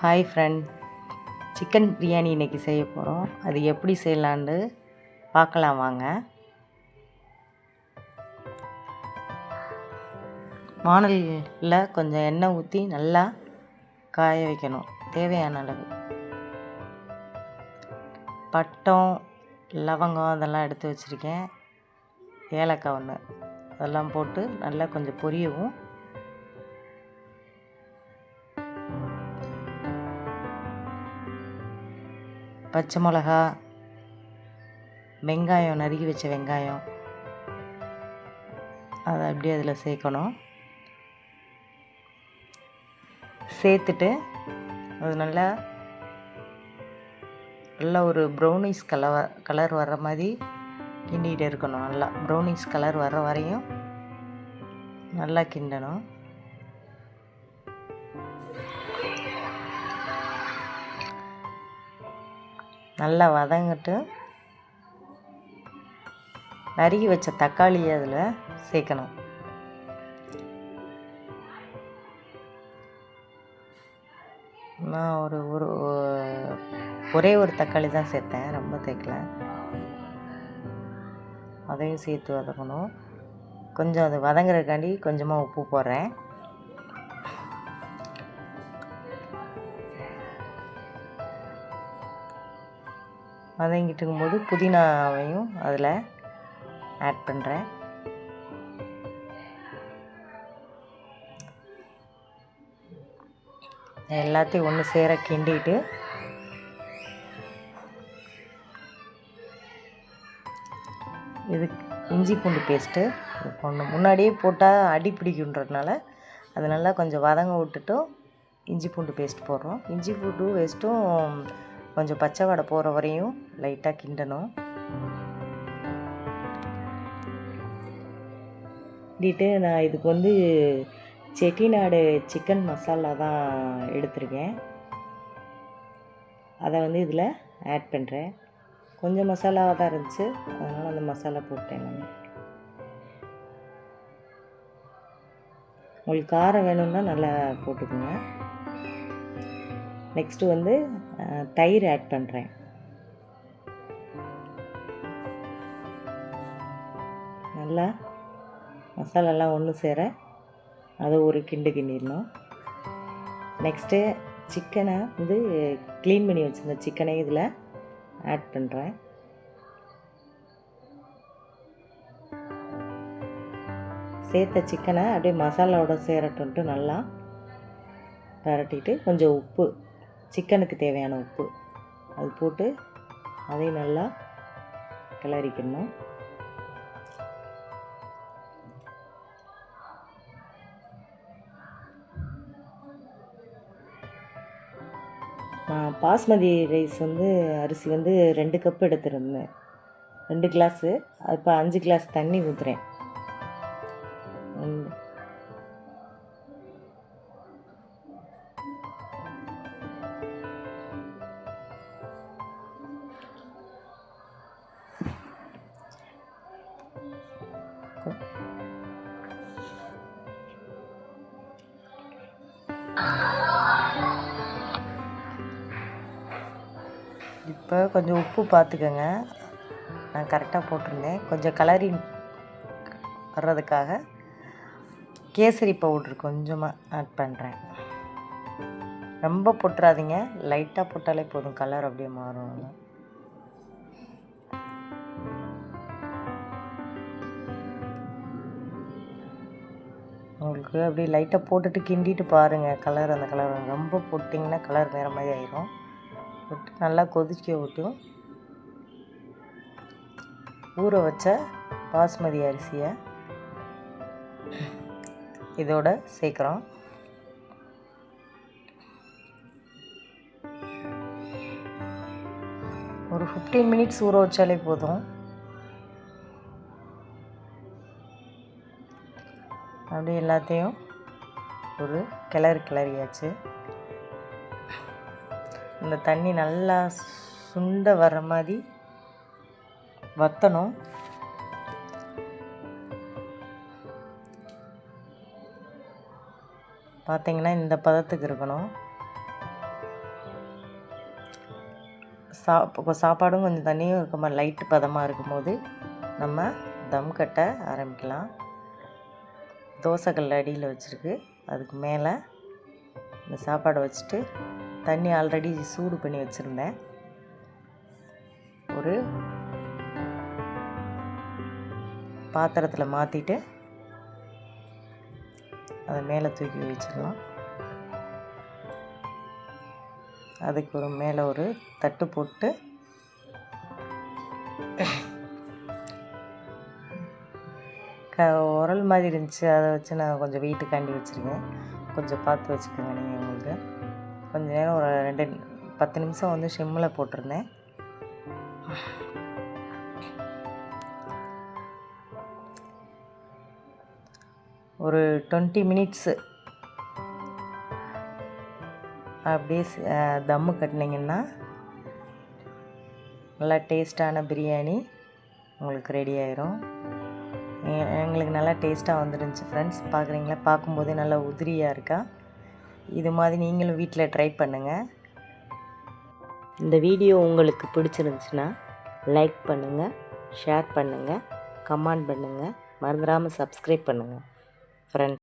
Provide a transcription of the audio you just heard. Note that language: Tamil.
ஹாய் ஃப்ரெண்ட் சிக்கன் பிரியாணி இன்றைக்கி செய்ய போகிறோம் அது எப்படி செய்யலான்னு பார்க்கலாம் வாங்க. வானலில் கொஞ்சம் எண்ணெய் ஊற்றி நல்லா காய வைக்கணும். தேவையான அளவு. பட்டம் லவங்கம் அதெல்லாம் எடுத்து வச்சுருக்கேன். ஏலக்காய் ஒன்று அதெல்லாம் போட்டு நல்லா கொஞ்சம் பொரியவும். பச்சை மிளகா வெங்காயம் நறுக்கி வச்ச வெங்காயம். அதை அப்படியே அதில் சேர்க்கணும். சேர்த்துட்டு அது நல்லா நல்லா ஒரு ப்ரௌனிஸ் கலர் கலர் வர்ற மாதிரி கிண்டிகிட்டு இருக்கணும். நல்லா ப்ரௌனிஸ் கலர் வர்ற வரையும் நல்லா கிண்டணும். நல்லா வதங்கிட்டு நறுக்கி வச்ச தக்காளியை அதில் சேர்க்கணும். நான் ஒரு ஒரு ஒரே ஒரு தக்காளி தான் சேர்த்தேன் ரொம்ப தேக்கல. அதையும் சேர்த்து வதக்கணும். கொஞ்சம் அது வதங்குறதுக்காண்டி கொஞ்சமாக உப்பு போடுறேன். வதங்கிட்டு இருக்கும்போது புதினாவையும் அதில் ஆட் பண்ணுறேன் எல்லாத்தையும் ஒன்று சேர கிண்டிட்டு இது இஞ்சி பூண்டு பேஸ்ட்டு போடணும் முன்னாடியே போட்டால் அடி பிடிக்குன்றதுனால அது நல்லா கொஞ்சம் வதங்க விட்டுட்டும் இஞ்சி பூண்டு பேஸ்ட் போடுறோம். இஞ்சி பூண்டு பேஸ்ட்டும் கொஞ்சம் பச்சை வடை போகிற வரையும் லைட்டாக கிண்டணும். கிண்டிட்டு நான் இதுக்கு வந்து செட்டிநாடு சிக்கன் மசாலா தான் எடுத்திருக்கேன். அதை வந்து இதில் ஆட் பண்ணுறேன் கொஞ்சம் மசாலாவாக தான் இருந்துச்சு. அதனால் அந்த மசாலா போட்டேன் நான். உங்களுக்கு காரம் வேணும்னா நல்லா போட்டுக்கோங்க. நெக்ஸ்ட்டு வந்து தயிர் ஆட் பண்ணுறேன் நல்லா மசாலாலாம் ஒன்று சேர அதை ஒரு கிண்டு கிண்டிடணும். நெக்ஸ்ட்டு சிக்கனை வந்து க்ளீன் பண்ணி வச்சுருந்த சிக்கனை இதில் ஆட் பண்ணுறேன் சேர்த்த சிக்கனை அப்படியே மசாலாவோட சேரட்டுன்ட்டு நல்லா பரட்டிட்டு கொஞ்சம் உப்பு சிக்கனுக்கு தேவையான உப்பு. அது போட்டு அதையும் நல்லா கிளறிக்கணும். நான் பாஸ்மதி ரைஸ் வந்து அரிசி வந்து ரெண்டு கப் எடுத்துருந்தேன். ரெண்டு கிளாஸு இப்போ அஞ்சு கிளாஸ் தண்ணி ஊற்றுறேன் இப்போ கொஞ்சம் உப்பு பார்த்துக்கோங்க. நான் கரெக்டாக போட்டிருந்தேன். கொஞ்சம் கலரிங் வர்றதுக்காக கேசரி பவுட்ரு கொஞ்சமாக ஆட் பண்ணுறேன். ரொம்ப போட்டுறாதீங்க. லைட்டாக போட்டாலே போதும். கலர் அப்படியே மாறும். உங்களுக்கு அப்படியே லைட்டாக போட்டுட்டு கிண்டிட்டு பாருங்கள் கலர் அந்த கலர் ரொம்ப போட்டிங்கன்னா கலர் வேறு மாதிரி ஆயிரும். போட்டு நல்லா கொதிக்க விட்டும் ஊற வச்ச பாஸ்மதி அரிசியை இதோட சேர்க்குறோம். ஒரு ஃபிஃப்டீன் மினிட்ஸ் ஊற வச்சாலே போதும். அப்படியே எல்லாத்தையும் ஒரு கிளறு கிளறியாச்சு. இந்த தண்ணி நல்லா சுண்ட வர்ற மாதிரி வற்றணும் பார்த்தீங்கன்னா இந்த பதத்துக்கு இருக்கணும். சா சாப்பாடும் கொஞ்சம் தண்ணியும் இருக்க மாதிரி லைட்டு பதமாக இருக்கும்போது நம்ம தம் கட்ட ஆரம்பிக்கலாம். தோசைக்கல் அடியில் வச்சுருக்கு. அதுக்கு மேலே இந்த சாப்பாடை வச்சுட்டு தண்ணி ஆல்ரெடி சூடு பண்ணி வச்சுருந்தேன். ஒரு பாத்திரத்தில் மாற்றிட்டு அதை மேலே தூக்கி வச்சிடலாம். அதுக்கு ஒரு மேலே ஒரு தட்டு போட்டு க உரல் மாதிரி இருந்துச்சு. அதை வச்சு நான் கொஞ்சம் வெயிட்டுக்காண்டி வச்சுருக்கேன். கொஞ்சம் பார்த்து வச்சுக்கோங்க நீங்கள் உங்களுக்கு. கொஞ்சம் நேரம் ஒரு ரெண்டு பத்து நிமிஷம் வந்து ஷிம்மில் போட்டிருந்தேன். ஒரு டுவெண்ட்டி மினிட்ஸு. அப்படியே தம்மு கட்டினீங்கன்னா நல்லா டேஸ்ட்டான பிரியாணி உங்களுக்கு ரெடி ஆயிரும். எங்களுக்கு நல்லா டேஸ்ட்டாக வந்துருந்துச்சு ஃப்ரெண்ட்ஸ் பார்க்குறீங்களா பார்க்கும்போதே நல்லா உதிரியாக இருக்கா? இது மாதிரி நீங்களும் வீட்டில் ட்ரை பண்ணுங்கள் இந்த வீடியோ உங்களுக்கு பிடிச்சிருந்துச்சுன்னா லைக் பண்ணுங்கள் ஷேர் பண்ணுங்கள் கமெண்ட் பண்ணுங்கள் மறந்துடாமல் சப்ஸ்கிரைப் பண்ணுங்கள் ஃப்ரெண்ட்ஸ்